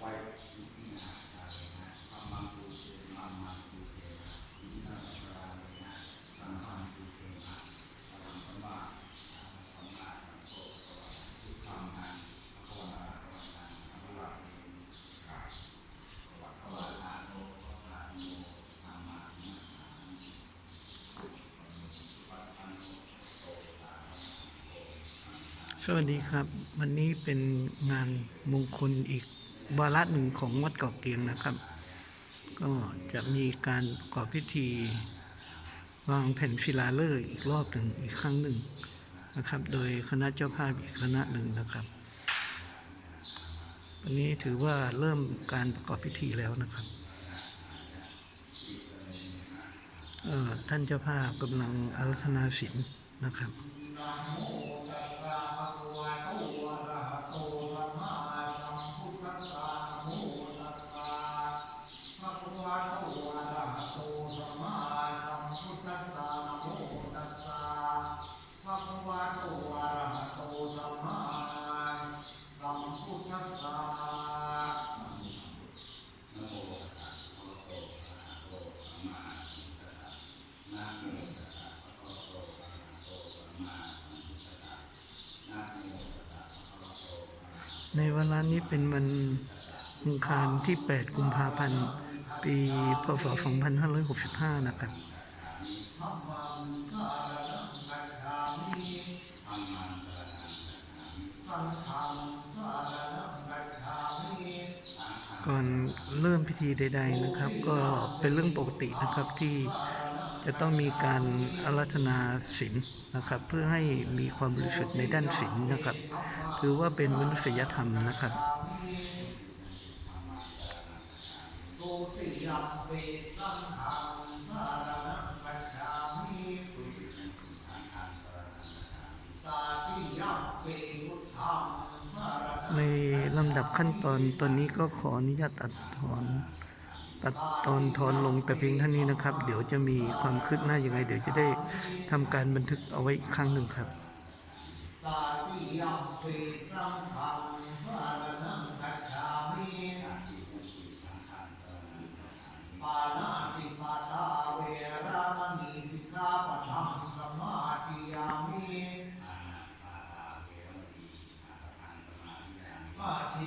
สวัสดีครับ วันนี้เป็นงานมงคลอีก วาระหนึ่งของวัดเกาะเกียงนะครับ ก็จะมีการประกอบพิธีวางแผ่นศิลาฤกษ์อีกรอบหนึ่งอีกครั้งหนึ่งนะครับ โดยคณะเจ้าภาพอีกคณะหนึ่งนะครับวันนี้ถือว่าเริ่มการประกอบพิธีแล้วนะครับท่านเจ้าภาพกำลังอารัธนาศีลนะครับ ในวันร้นนี้เป็นวันอังคารที่ 8 กุมภาพันธ์ ปีพศ 2565 นะครับก่อนเริ่มพิธีใด ๆนะครับ ก็เป็นเรื่องปกตินะครับที่ จะต้องมีการอารัธนาศีลนะครับ เพื่อให้มีความบริสุทธิ์ในด้านศีลนะครับ ถือว่าเป็นมนุษยธรรมนะครับในลำดับขั้นตอนตอนนี้ก็ขออนุญาตตัดถอน ตตอนทอนลงแต่เพียงเท่านี้นะครับ เดี๋ยวจะมีความคืบหน้ายังไง เดี๋ยวจะได้ทำการบันทึกเอาไว้อีกครั้งหนึ่งครับปาทิ